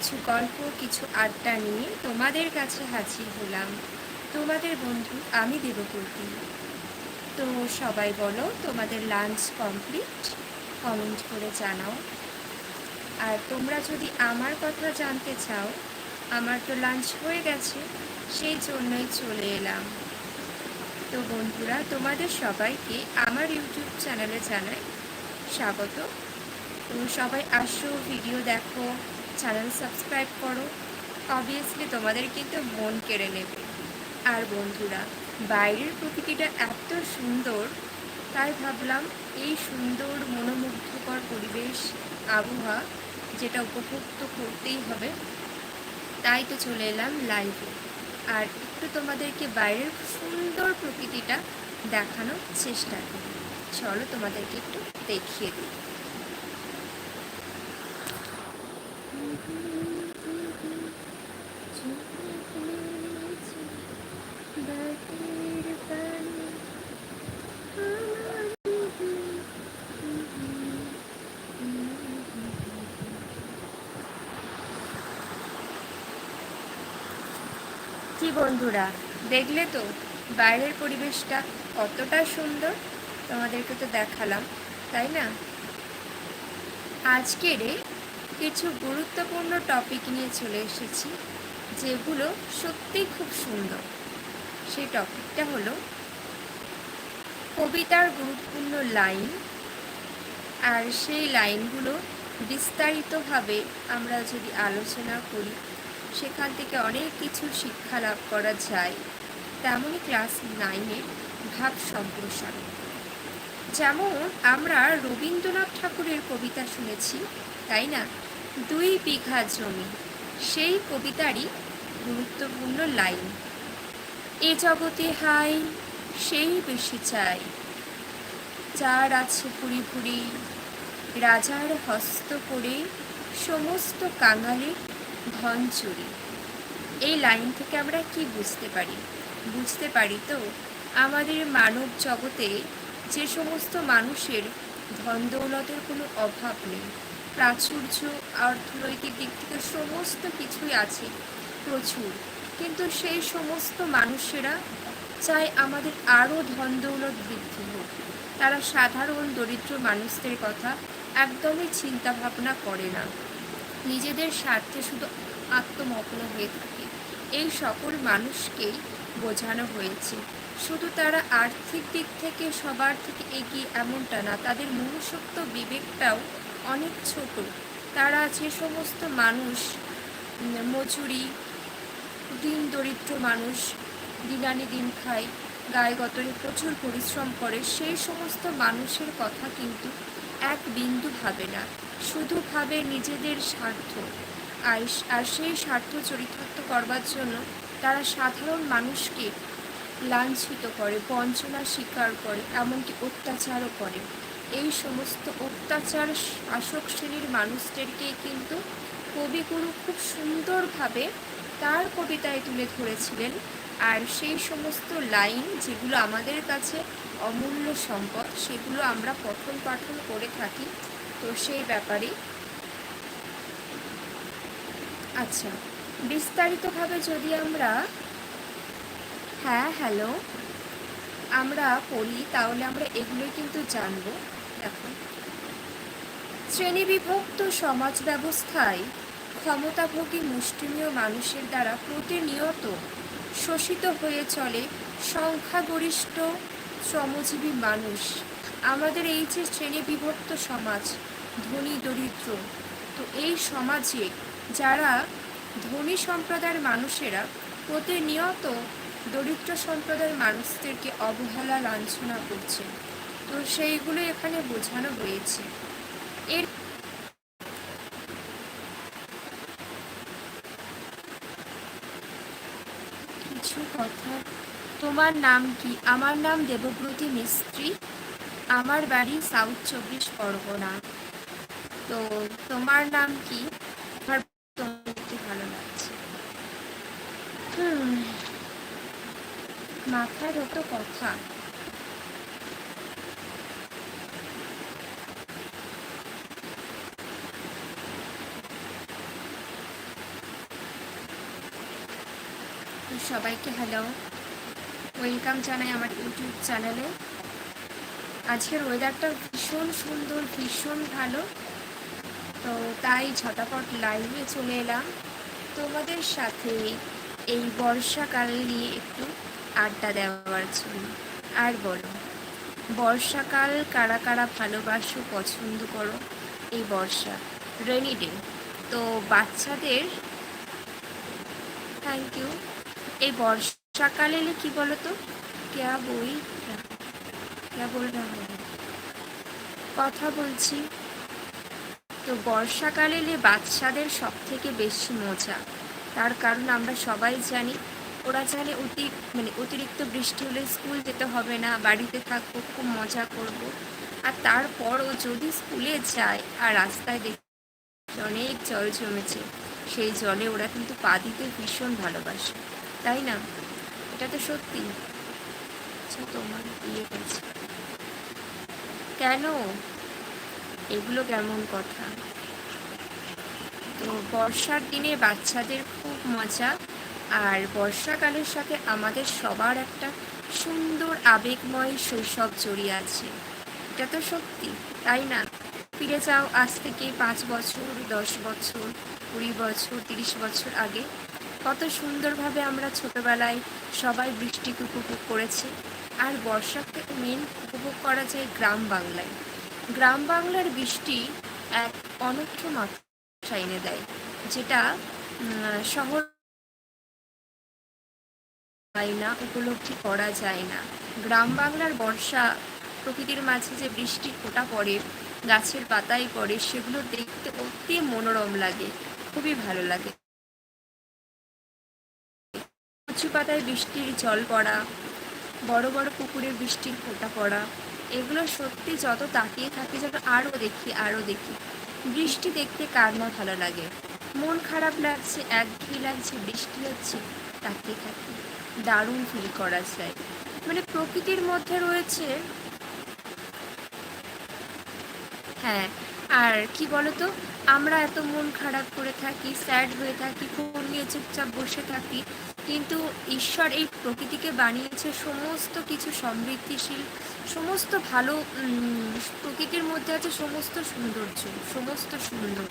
কিছু গল্প, কিছু আড্ডা নিয়ে তোমাদের কাছে হাজির হলাম। তোমাদের বন্ধু আমি দেবকর্তী। তো সবাই বলো, তোমাদের লাঞ্চ কমপ্লিট কমেন্ট করে জানাও। আর তোমরা যদি আমার কথা জানতে চাও, আমার তো লাঞ্চ হয়ে গেছে, সেই জন্যই চলে এলাম। তো বন্ধুরা, তোমাদের সবাইকে আমার ইউটিউব চ্যানেলে জানাই স্বাগত। তো সবাই আসো ভিডিও দেখো। চ্যানেল সাবস্ক্রাইব করো। অবভিয়াসলি তোমাদের কিন্তু মন কেড়ে নেবে। আর বন্ধুরা, বাইরের প্রকৃতিটা এত সুন্দর, তাই ভাবলাম এই সুন্দর মনোমুগ্ধকর পরিবেশ, আবহাওয়া যেটা উপভোগ তো করতেই হবে। তাই তো চলে এলাম লাইভে আর একটু তোমাদেরকে বাইরের সুন্দর প্রকৃতিটা দেখানোর চেষ্টা করি। চলো তোমাদেরকে একটু দেখিয়ে দিই। বন্ধুরা দেখলে তো বাইরের পরিবেশটা কতটা সুন্দর তোমাদেরকে তো দেখালাম তাই না? আজকের কিছু গুরুত্বপূর্ণ টপিক নিয়ে চলে এসেছি, যেগুলো সত্যিই খুব সুন্দর। সেই টপিকটা হলো কবিতার গুরুত্বপূর্ণ লাইন আর সেই লাইনগুলো বিস্তারিতভাবে আমরা যদি আলোচনা করি, সেখান থেকে অনেক কিছু শিক্ষা লাভ করা যায়। তেমনই ক্লাস নাইনের ভাব সম্প্রসারণ। যেমন আমরা রবীন্দ্রনাথ ঠাকুরের কবিতা শুনেছি, তাই না? দুই বিঘা জমি। সেই কবিতারই গুরুত্বপূর্ণ লাইন। এ জগতে হাই সেই বেশি চাই। যার আছে ভুরি ভুরি, রাজার হস্ত করে সমস্ত কাঙালির ধন চুরি। এই লাইন থেকে আমরা কি বুঝতে পারি? বুঝতে পারি তো, আমাদের মানব জগতে যে সমস্ত মানুষের ধন দৌলতের কোনো অভাব নেই। প্রাচুর্য, অর্থনৈতিক দিক থেকে সমস্ত কিছুই আছে, প্রচুর। কিন্তু সেই সমস্ত মানুষেরা চায় আমাদের আরও ধন দৌলত বৃদ্ধি হোক। তারা সাধারণ দরিদ্র মানুষদের কথা একদমই চিন্তা ভাবনা করে না। নিজেদের স্বার্থে শুধু আত্মমগ্ন হয়ে থাকে। এই সকল মানুষকেই বোঝানো হয়েছে। শুধু তারা আর্থিক দিক থেকে সবার থেকে এগিয়ে এমনটা না, তাদের মনুষ্যত্ব বিবেকটাও অনেক ছোট। তারা যে সমস্ত মানুষ মজুরি, দিন দরিদ্র মানুষ, দিনানি দিন খায়, গায়ে গতরে প্রচুর পরিশ্রম করে, সেই সমস্ত মানুষের কথা কিন্তু এক বিন্দু ভাবে না। শুধু ভাবে নিজেদের স্বার্থ। আর সেই স্বার্থ চরিতার্থ করবার জন্য তারা সাধারণ মানুষকে লাঞ্ছিত করে বঞ্চনা স্বীকার করে, এমনকি অত্যাচারও করে। এই সমস্ত অত্যাচার শাসক শ্রেণির মানুষদেরকে কিন্তু কবিগুরু খুব সুন্দরভাবে তার কবিতায় তুলে ধরেছিলেন। আর সেই সমস্ত লাইন যেগুলো আমাদের কাছে অমূল্য সম্পদ, সেগুলো আমরা পঠন পাঠন করে থাকি। তো সেই ব্যাপারে আচ্ছা বিস্তারিতভাবে যদি আমরা হ্যাঁ হ্যালো, আমরা পড়ি, তাহলে আমরা এগুলোই কিন্তু জানব। শ্রেণীবিভক্ত সমাজ ব্যবস্থায় ক্ষমতাভোগী মুষ্টিমীয় মানুষের দ্বারা প্রতিনিয়ত শোষিত হয়ে চলে সংখ্যাগরিষ্ঠ শ্রমজীবী মানুষ। আমাদের এই যে শ্রেণীবিভক্ত সমাজ, ধনী, দরিদ্র, তো এই সমাজে যারা ধনী সম্প্রদায়ের মানুষেরা প্রতিনিয়ত দরিদ্র সম্প্রদায়ের মানুষদেরকে অবহেলা, লাঞ্ছনা করছে। তো সেইগুলো এখানে বোঝানো হয়েছে। কিছু কথা, তোমার নাম কি? আমার নাম দেবব্রতী মিস্ত্রি। আমার বাড়ি সাউথ চব্বিশ পরগনা। তো তোমার নাম কি? ভালো লাগছে মাথার হতো কথা। সবাইকে হ্যালো ওয়েলকাম জানাই আমার ইউটিউব চ্যানেলে আজকের ওয়েদারটা ভীষণ সুন্দর, ভীষণ ভালো। তো তাই ঝটাপট লাইভে চলে এলাম। তোমাদের সাথে এই বর্ষাকাল নিয়ে একটু আড্ডা দেওয়ার জন্য। আর বলো, বর্ষাকাল কারা কারা ভালোবাসো, পছন্দ করো? এই বর্ষা রেনি ডে তো বাচ্চাদের থ্যাংক ইউ এই বর্ষাকাল এলে কি বলো তো ক্যা? বই ক্যা বল কথা বলছি। তো বর্ষাকাল এলে বাচ্চাদের সব থেকে বেশি মজা। তার কারণ আমরা সবাই জানি, ওরা জানে অতি মানে অতিরিক্ত বৃষ্টি হলে স্কুল যেতে হবে না, বাড়িতে থাকব, খুব মজা করব। আর তারপরও যদি স্কুলে যায় আর রাস্তায় দেখি অনেক জল জমেছে, সেই জলে ওরা কিন্তু পা দিতে ভীষণ ভালোবাসে। তাই না? এটা তো সত্যি। আচ্ছা তোমার ইয়ে গেছে কেন? এগুলো কেমন কথা? তো বর্ষার দিনে বাচ্চাদের খুব মজা, আর বর্ষাকালের সাথে আমাদের সবার একটা সুন্দর, আবেগময় শৈশব জড়িয়ে আছে। এটা তো সত্যি, তাই না? ফিরে যাও আজ থেকে পাঁচ বছর, দশ বছর, কুড়ি বছর, তিরিশ বছর আগে। কত সুন্দরভাবে আমরা ছোটবেলায় সবাই বৃষ্টিকে উপভোগ করেছি। আর বর্ষাকে মেন উপভোগ করা যায় গ্রাম বাংলায়। গ্রাম বাংলার বৃষ্টি এক অনক্ষ মাত্রা এনে দেয়, যেটা শহর হয় না, উপলব্ধি করা যায় না। গ্রাম বাংলার বর্ষা প্রকৃতির মাঝে যে বৃষ্টির ফোঁটা পড়ে, গাছের পাতায় পড়ে, সেগুলো দেখতে অতি মনোরম লাগে, খুবই ভালো লাগে। কচু পাতায় বৃষ্টির জল পড়া, বড় বড় পুকুরে বৃষ্টির ফোঁটা পড়া, এগুলো সত্যি যত তাকিয়ে থাকি যেন আরও দেখি আরও দেখি। বৃষ্টি দেখতে কার না ভালো লাগে। মন খারাপ লাগছে একঘেয়ে লাগছে, বৃষ্টি হচ্ছে, তাকিয়ে থাকি। দারুণ ফিল করা যায়। মানে প্রকৃতির মধ্যে রয়েছে হ্যাঁ আর কি বলতো? আমরা এত মন খারাপ করে থাকি স্যাড হয়ে থাকি ফোন নিয়ে চুপচাপ বসে থাকি, কিন্তু ঈশ্বর এই প্রকৃতিকে বানিয়েছে সমস্ত কিছু সমৃদ্ধিশীল, সমস্ত ভালো প্রকৃতির মধ্যে আছে সমস্ত সৌন্দর্য, সমস্ত সুন্দর।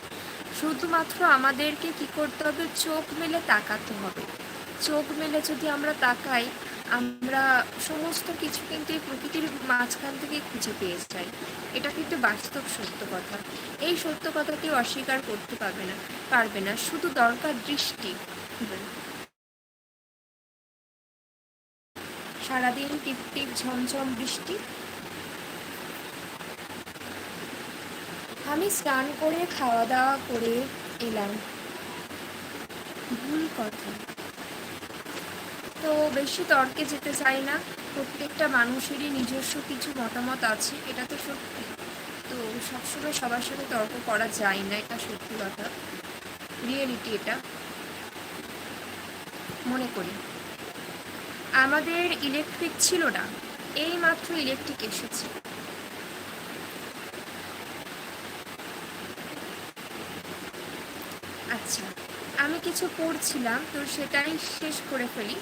শুধুমাত্র আমাদেরকে কি করতে হবে? চোখ মেলে তাকাতে হবে। চোখ মেলে যদি আমরা তাকাই আমরা সমস্ত কিছু কিন্তু এই প্রকৃতির মাঝখান থেকে খুঁজে পেয়ে যাই। এটা কিন্তু বাস্তব সত্য কথা। এই সত্য কথা কেউ অস্বীকার করতে পারবে না পারবে না। শুধু দরকার দৃষ্টি। সারাদিন টিপ টিপ, ঝমঝম বৃষ্টি। আমি স্নান করে, খাওয়া দাওয়া করে এলাম। ভুল কথা। তো বেশি তর্কে যেতে চাই না। প্রত্যেকটা মানুষেরই নিজস্ব কিছু মতামত আছে, এটা তো সত্যি। তো সবসময় সবার সাথে তর্ক করা যায় না, এটা সত্যি কথা। রিয়েলিটি এটা। মনে করি। আমাদের ইলেকট্রিক ছিল না এই মাত্র ইলেকট্রিক এসেছে আচ্ছা আমি কিছু পড়ছিলাম, তো সেটাই শেষ করে ফেলি।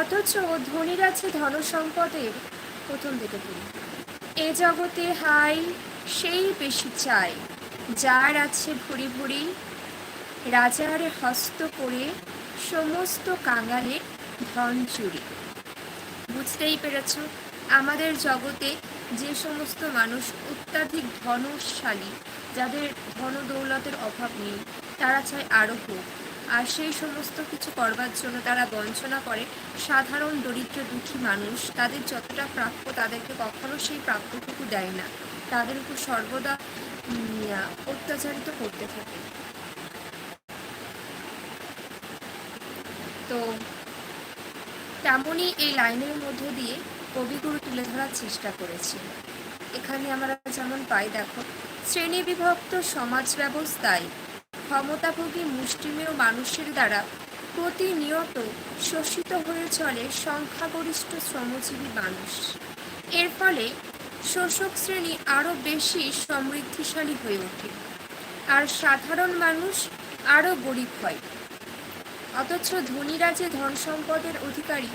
অথচ ধনীর আছে ধনসম্পদের প্রথম দিকে পড়ি এ জগতে হাই সেই বেশি চাই, যার আছে ভুরি ভুরি, রাজার হস্ত করে সমস্ত কাঙালে ধন চুরি। বুঝতেই পেরেছ, আমাদের জগতে যে সমস্ত মানুষ অত্যাধিক ধনশালী যাদের ধন দৌলতের অভাব নেই তারা চায় আরও হোক। আর সেই সমস্ত কিছু করবার জন্য তারা বঞ্চনা করে। সাধারণ দরিদ্র দুঃখী মানুষ, তাদের যতটা প্রাপ্য তাদেরকে কখনো সেই প্রাপ্যটুকু দেয় না। তাদের উপর সর্বদা অত্যাচারিত করতে থাকে। তো তেমনই এই লাইনের মধ্য দিয়ে কবিগুরু তুলে ধরার চেষ্টা করেছি। এখানে আমরা যেমন পাই, দেখো শ্রেণি বিভক্ত সমাজ ব্যবস্থায় ক্ষমতাভোগী মুষ্টিমেয় মানুষের দ্বারা প্রতিনিয়ত শোষিত হয়ে চলে সংখ্যাগরিষ্ঠ শ্রমজীবী মানুষ। এর ফলে শোষক শ্রেণি আরও বেশি সমৃদ্ধিশালী হয়ে ওঠে। আর সাধারণ মানুষ আরও গরিব হয়। অথচ ধনীরা যে ধন সম্পদের অধিকারী,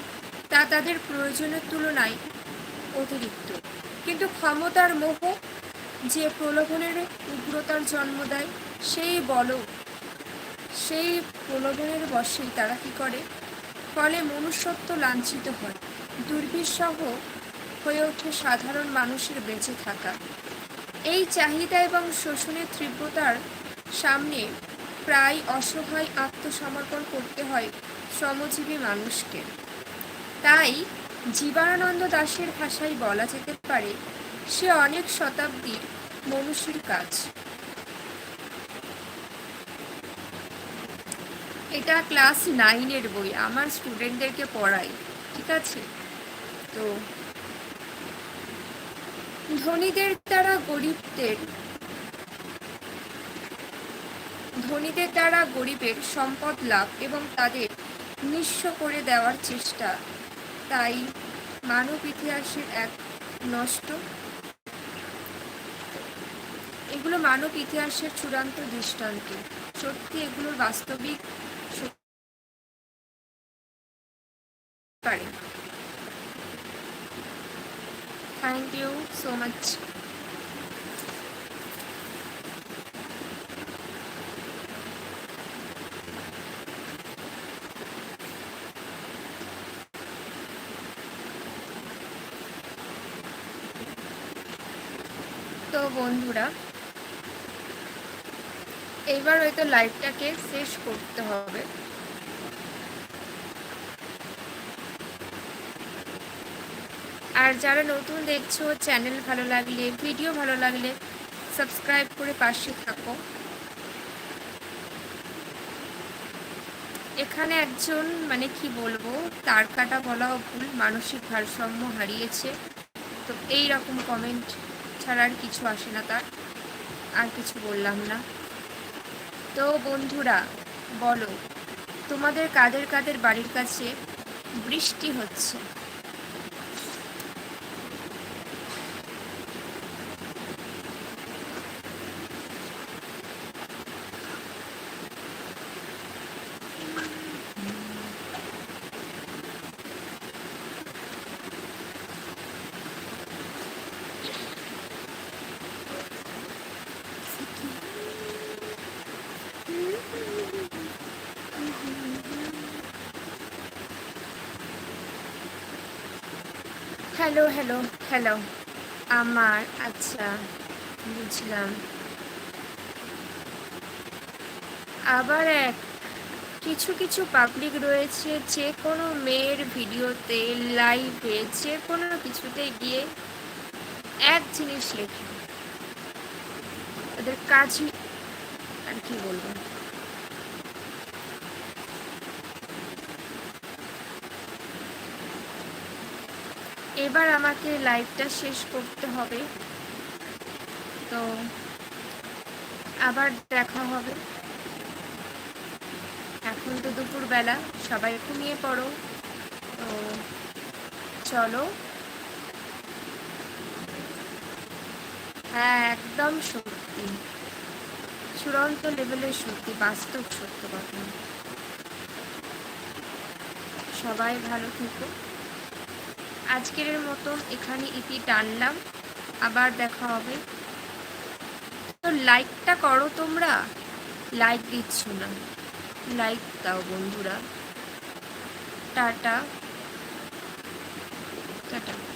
তা তাদের প্রয়োজনের তুলনায় অতিরিক্ত। কিন্তু ক্ষমতার মোহ যে প্রলোভনের উগ্রতার জন্ম দেয় সেই বল, সেই প্রলোভনের বশেই তারা কি করে? ফলে মনুষ্যত্ব লাঞ্ছিত হয়, দুর্বিষহ হয়ে ওঠে সাধারণ মানুষের বেঁচে থাকা। এই চাহিদা এবং শোষণের তীব্রতার সামনে প্রায় অসহায় আত্মসমর্পণ করতে হয় শ্রমজীবী মানুষকে। তাই জীবনানন্দ দাশের ভাষায় বলা যেতে পারে, সে অনেক শতাব্দীর মনুষ্যের কাজ। এটা ক্লাস নাইনের বই, আমার স্টুডেন্টদেরকে পড়াই, ঠিক আছে? তো ধনীদের দ্বারা গরিবদের, ধনীদের দ্বারা গরিবের সম্পদ লাভ এবং তাদের নিঃস্ব করে দেওয়ার চেষ্টা, তাই মানব ইতিহাসের এক নষ্ট। এগুলো মানব ইতিহাসের চূড়ান্ত দৃষ্টান্ত। সত্যি এগুলোর বাস্তবিক পারে থ্যাংক ইউ মাচ তো বন্ধুরা এইবার হয়তো লাইভটাকে শেষ করতে হবে। আর যারা নতুন দেখছ চ্যানেল ভালো লাগলে ভিডিও ভালো লাগলে সাবস্ক্রাইব করে পাশে থাকো। এখানে একজন মানে কি বলব, তার কাটা বলাও ভুল, মানসিক ভারসাম্য হারিয়েছে। তো এই রকম কমেন্ট ছাড়া আর কিছু আসে না তার, আর কিছু বললাম না। তো বন্ধুরা, বলো, তোমাদের কাদের কাদের বাড়ির কাছে বৃষ্টি হচ্ছে? হ্যালো হ্যালো হ্যালো আমার আচ্ছা বুঝলাম। আবার এক, কিছু কিছু পাবলিক রয়েছে, যে কোনো মেয়ের ভিডিওতে লাইভে যে কোনো কিছুতে গিয়ে এক জিনিস লেখে। ওদের কাজই আর কি বলব? এবার আমাকে লাইভটা শেষ করতে হবে। তো আবার দেখা হবে। এখন তো দুপুরবেলা, সবাই ঘুমিয়ে পড়ো। তো চলো। হ্যাঁ একদম সত্যি। চূড়ান্ত লেভেলের সত্যি, বাস্তব সত্য কথা। সবাই ভালো থেকো। আজকের মতন এখানে ইতি টানলাম। আবার দেখা হবে। তো লাইকটা করো তোমরা। লাইক দিচ্ছ না। লাইক দাও বন্ধুরা। টাটা। টাটা।